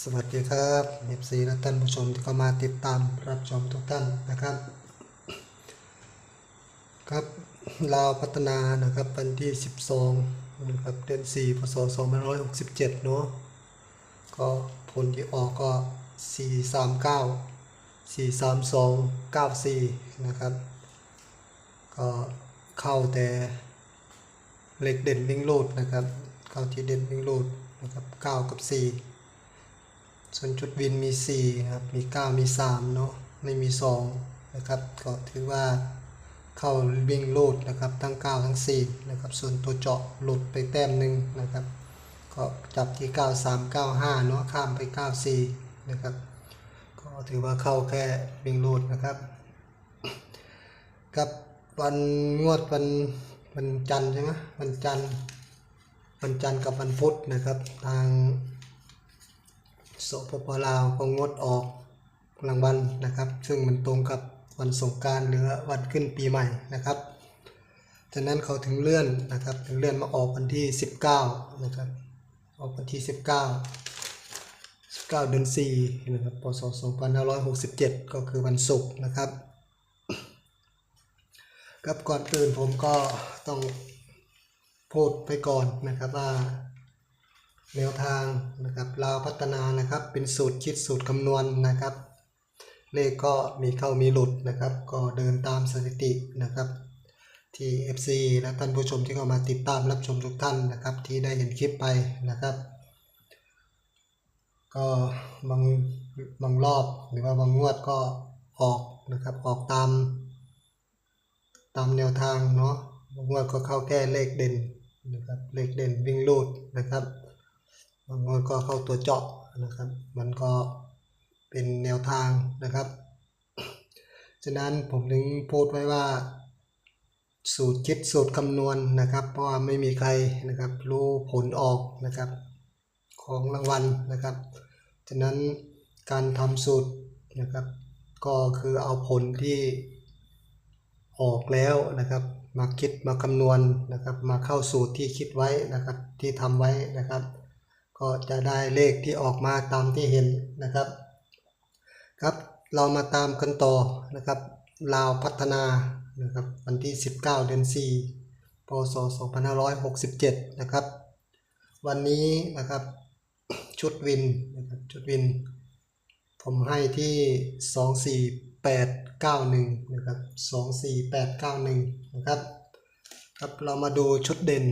สวัสดีครับเอฟซีและท่านผู้ชมที่เข้ามาติดตามรับชมทุกท่านนะครับ ครับลาวพัฒนานะครับวันที่ 12นะครับเดือน4พศ2567 เนาะก็ผลที่ออกก็ 439 432 94 นะครับ ก็เข้าแต่เหล็กเด่นวิ่งลูดนะครับ เข้าที่เด่นวิ่งลูดนะครับ 9 กับ 4 ส่วนจุดวินมี4ครับ มี 9 มี 3 เนาะ ไม่มี 2 นะครับ ก็ถือว่าเข้าวิ่งโลดนะครับ ทั้ง 9 ทั้ง 4 นะครับ ส่วนตัวเจาะหลุดไปแต้มหนึ่งนะครับ ก็จับที่ 9 3 9 5 เนาะ ข้ามไป 9 4 นะครับ ก็ถือว่าเข้าแค่วิ่งโลดนะครับกับวันงวดวันวันจันทร์ใช่ไหมวันจันทร์วันจันทร์กับวันพุธนะครับ ทาง สปปลาวก็งดออกรางวัลนะครับ ซึ่งมันตรงกับวันสงการหรือวันขึ้นปีใหม่นะครับฉะนั้นเขาถึงเลื่อนนะครับถึงเลื่อนมาออกวันที่ 19นะครับออกวันที่ 19 19 เดือน4นะครับพศ2567 ก็คือวันศุกร์นะครับครับก่อนอื่นผมก็ต้องพูดไปก่อนนะครับว่า แนวทางนะครับลาวพัฒนานะครับ เป็นสูตรคิดสูตรคำนวณนะครับ เลขก็มีเข้ามีหลุดนะครับ ก็เดินตามสถิตินะครับ ที่ FC และท่านผู้ชมที่เข้ามาติดตามรับชมทุกท่านนะครับ ที่ได้เห็นคลิปไปนะครับ ก็บางบางรอบหรือว่าบางงวดก็ออกนะครับออกตาม ตามแนวทางเนาะบางงวดก็เข้าแก้เลขเด่นนะครับเลขเด่นวิ่งลูดนะครับ บางคนก็เข้าตัวเจาะนะครับ มันก็เป็นแนวทางนะครับ ฉะนั้นผมถึงพูดไว้ว่าสูตรคิดสูตรคำนวณนะครับ เพราะว่าไม่มีใครนะครับรู้ผลออกนะครับ ของรางวัลนะครับ ฉะนั้นการทำสูตรนะครับ ก็คือเอาผลที่ออกแล้วนะครับ มาคิดมาคำนวณนะครับ มาเข้าสูตรที่คิดไว้นะครับ ที่ทำไว้นะครับ ก็จะได้เลขที่ออกมาตามที่เห็นนะครับ ครับเรามาตามกันต่อนะครับลาวพัฒนานะครับวันที่ 19 เดือน 4 พศ 2567 นะครับ วันนี้นะครับชุดวินนะครับชุดวิน ผมให้ที่ 24891 นะครับ 24891 นะครับครับเรามาดูชุดเด่น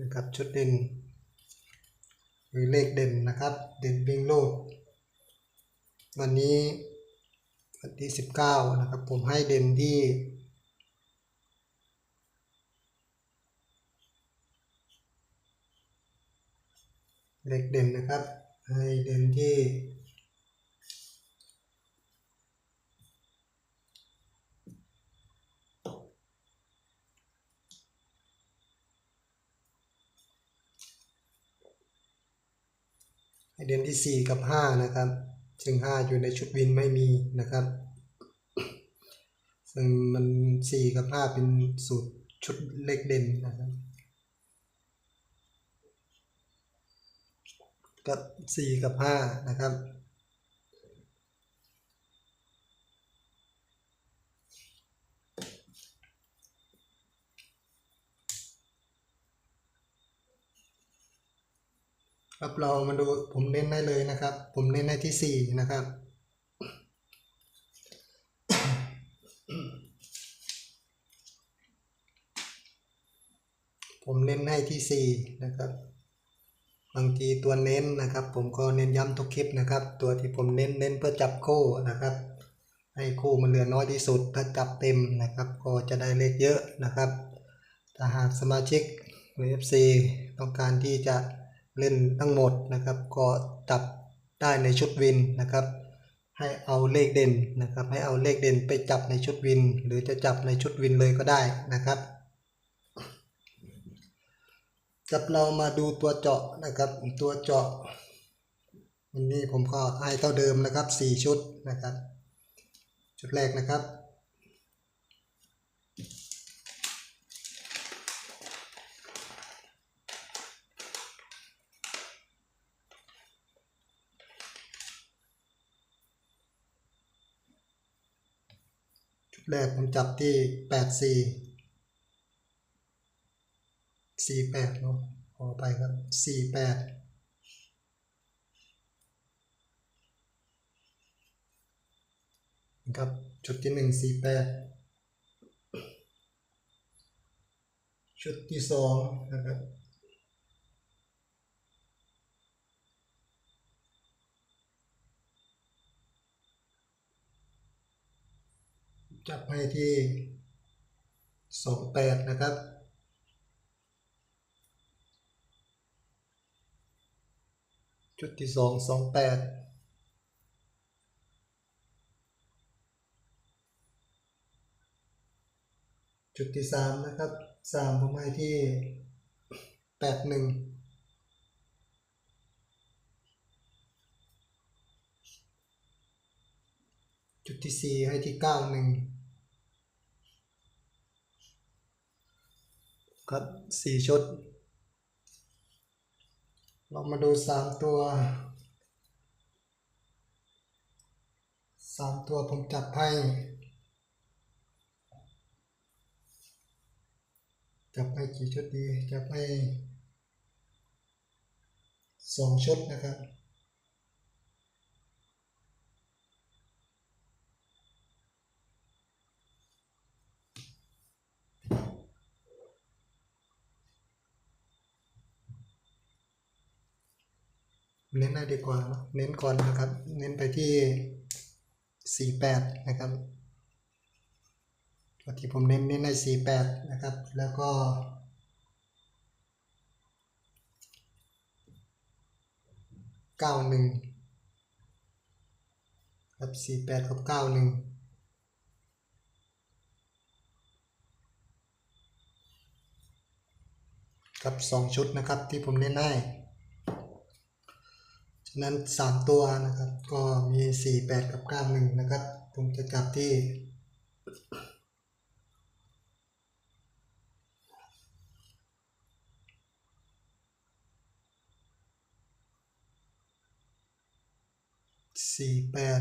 นะครับชุดเด่น หรือเลขเด่นนะครับ เด่นวิ่งโลด วันนี้วันที่ 19 นะครับ ผมให้เด่นที่เลขเด่นนะครับ ให้เด่นที่ เดือนที่ 4 กับ 5 นะครับ ซึ่ง 5 อยู่ในชุดวินไม่มีนะครับ ซึ่งมัน 4 กับ 5 เป็นสูตรชุดเลขเด่นนะครับกับ4กับ 5 นะครับ ครับเรามาดูผมเน้นได้เลยนะครับ ผมเน้นให้ที่สี่นะครับ ผมเน้นให้ที่สี่นะครับ บางทีตัวเน้นนะครับ ผมก็เน้นย้ำทุกคลิปนะครับ ตัวที่ผมเน้นเน้นเพื่อจับคู่นะครับ ให้คู่มันเหลือน้อยที่สุด ถ้าจับเต็มนะครับ ก็จะได้เลขเยอะนะครับ ถ้าหากสมาชิกหรือ FC ต้องการที่จะ เล่นทั้งหมดนะครับ ก็จับได้ในชุดวินนะครับ ให้เอาเลขเด่นนะครับ ให้เอาเลขเด่นไปจับในชุดวิน หรือจะจับในชุดวินเลยก็ได้นะครับจับเรามาดูตัวเจาะนะครับตัวเจาะวันนี้ผมก็ให้เท่าเดิมนะครับ 4 ชุดนะครับ ชุดแรกนะครับ ค แรกผมจับที่แปดสี่สี่แปดเนาะขอไปครับสี่แปดนะครับชุดที่หนึ่งสี่แปดชุดที่สองนะครับ จับให้ที่สองแปดนะครับจุดที่สองสองแปดจุดที่สามนะครับสามผมให้ที่แปดหนึ่งจุดที่สี่ให้ที่เก้าหนึ่ง ครับสี่ชุด เรามาดูสามตัวสามตัวผมจับให้จับให้กี่ชุดดีจับให้สองชุดนะครับ เน้นได้ดีกว่า เน้นก่อนนะครับ เน้นไปที่สี่แปดนะครับที่ผมเน้นเน้นในสี่แปดนะครับ แล้วก็เก้าหนึ่งครับสี่แปดกับเก้าหนึ่งครับสองชุดนะครับที่ผมเน้นให้ ฉะนั้นสามตัวนะครับ ก็มีสี่แปดกับเก้าหนึ่งนะครับ ผมจะจับที่ สี่แปด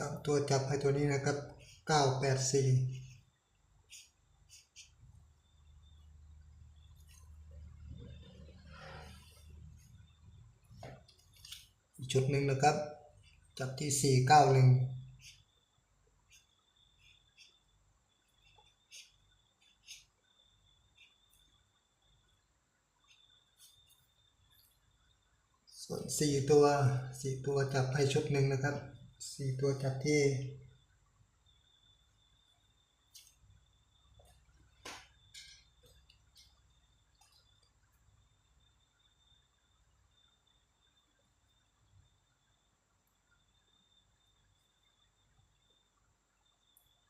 สามตัวจับให้ตัวนี้นะครับเก้าแปดสี่ชุดหนึ่งนะครับ จับที่สี่เก้าหนึ่งส่วนสี่ตัวสี่ตัวจับให้ชุดหนึ่งนะครับ สี่ตัวจับที่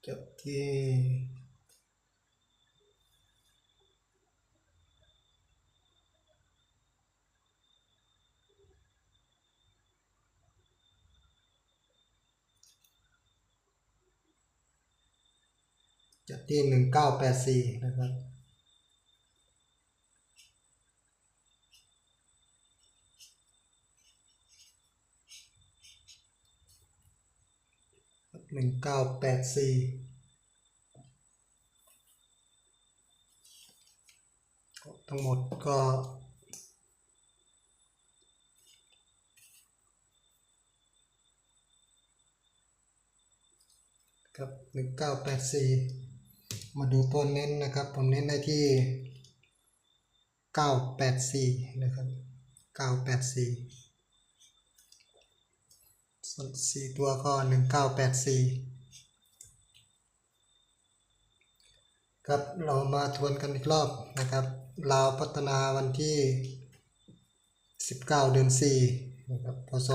จับที่ ที่หนึ่งเก้าแปดสี่นะครับหนึ่งเก้าแปดสี่ทั้งหมดก็ครับหนึ่งเก้าแปดสี่ มาดูตัวเน้นนะครับ ผมเน้นในที่เก้าแปดสี่นะครับเก้าแปดสี่ส่วนสี่ตัวก็หนึ่งเก้าแปดสี่ครับเรามาทวนกันอีกรอบนะครับลาวพัฒนาวันที่ 19 เดือน4นะครับพศ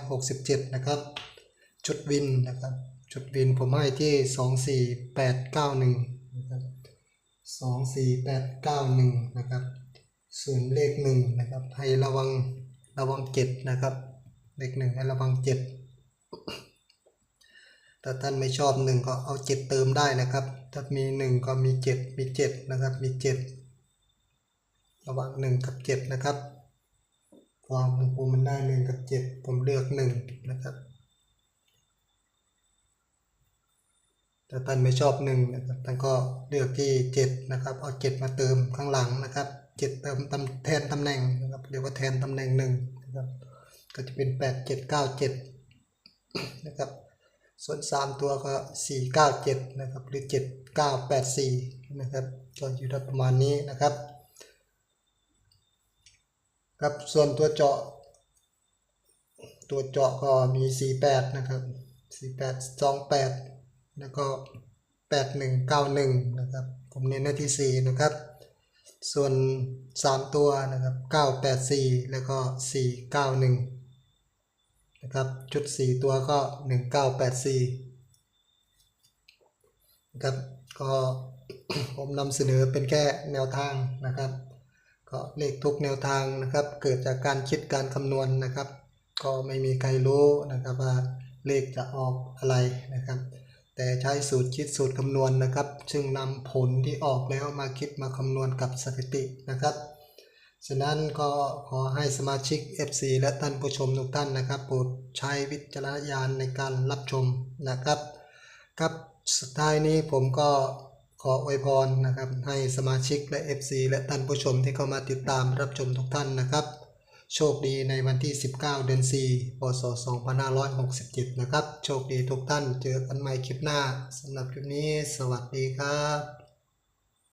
2567 นะครับ ชุดวินนะครับ ชุดวินผมให้ที่24891นะครับ24891นะครับ ส่วนเลขหนึ่งนะครับให้ระวังระวังเจ็ดนะครับ เลขหนึ่งให้ระวังเจ็ดถ้าท่านไม่ชอบหนึ่งก็เอาเจ็ดเติมได้นะครับ ถ้ามีหนึ่งก็มีเจ็ดมีเจ็ดนะครับ มีเจ็ดระหว่างหนึ่งกับเจ็ดนะครับ ความของผมมันได้หนึ่งกับเจ็ดผมเลือกหนึ่งนะครับ ถ้าท่านไม่ชอบหนึ่งนะครับท่านก็เลือกที่เจ็ดนะครับเอาเจ็ดมาเติมข้างหลังนะครับเจ็ดเติมตำแทนตำแหน่งนะครับเรียกว่าแทนตำแหน่งหนึ่งนะครับก็จะเป็นแปดเจ็ดเก้าเจ็ดนะครับส่วน 3 ตัวก็ 4 9 7นะครับหรือ 7 9 8 4นะครับก็อยู่ได้ประมาณนี้นะครับครับส่วนตัวเจาะ ตัวเจาะก็มี 48 นะครับ 48 28 แล้วก็ 81 91 นะครับ ผมเน้นหน้าที่ 4 นะครับ ส่วน 3 ตัวนะครับ 984 แล้วก็ 491 นะครับ ชุด 4 ตัวก็ 1984 นะครับ ก็ผมนำเสนอเป็นแค่แนวทางนะครับ ก็เลขทุกแนวทางนะครับ เกิดจากการคิดการคำนวณนะครับ ก็ไม่มีใครรู้นะครับว่าเลขจะออกอะไรนะครับ แต่ใช้สูตรคิดสูตรคำนวณนะครับ ซึ่งนำผลที่ออกแล้วมาคิดมาคำนวณกับสถิตินะครับฉะนั้นก็ขอให้สมาชิก FC และท่านผู้ชมทุกท่านนะครับโปรดใช้วิจารณญาณในการรับชมนะครับ ครับสุดท้ายนี้ผมก็ขออวยพรนะครับให้สมาชิกและ FC และท่านผู้ชมที่เข้ามาติดตามรับชมทุกท่านนะครับ โชคดีในวันที่ 19 เดือน 4 พศ 2567 นะครับ โชคดีทุกท่าน เจอกันใหม่คลิปหน้าสำหรับคลิปนี้ สวัสดีครับ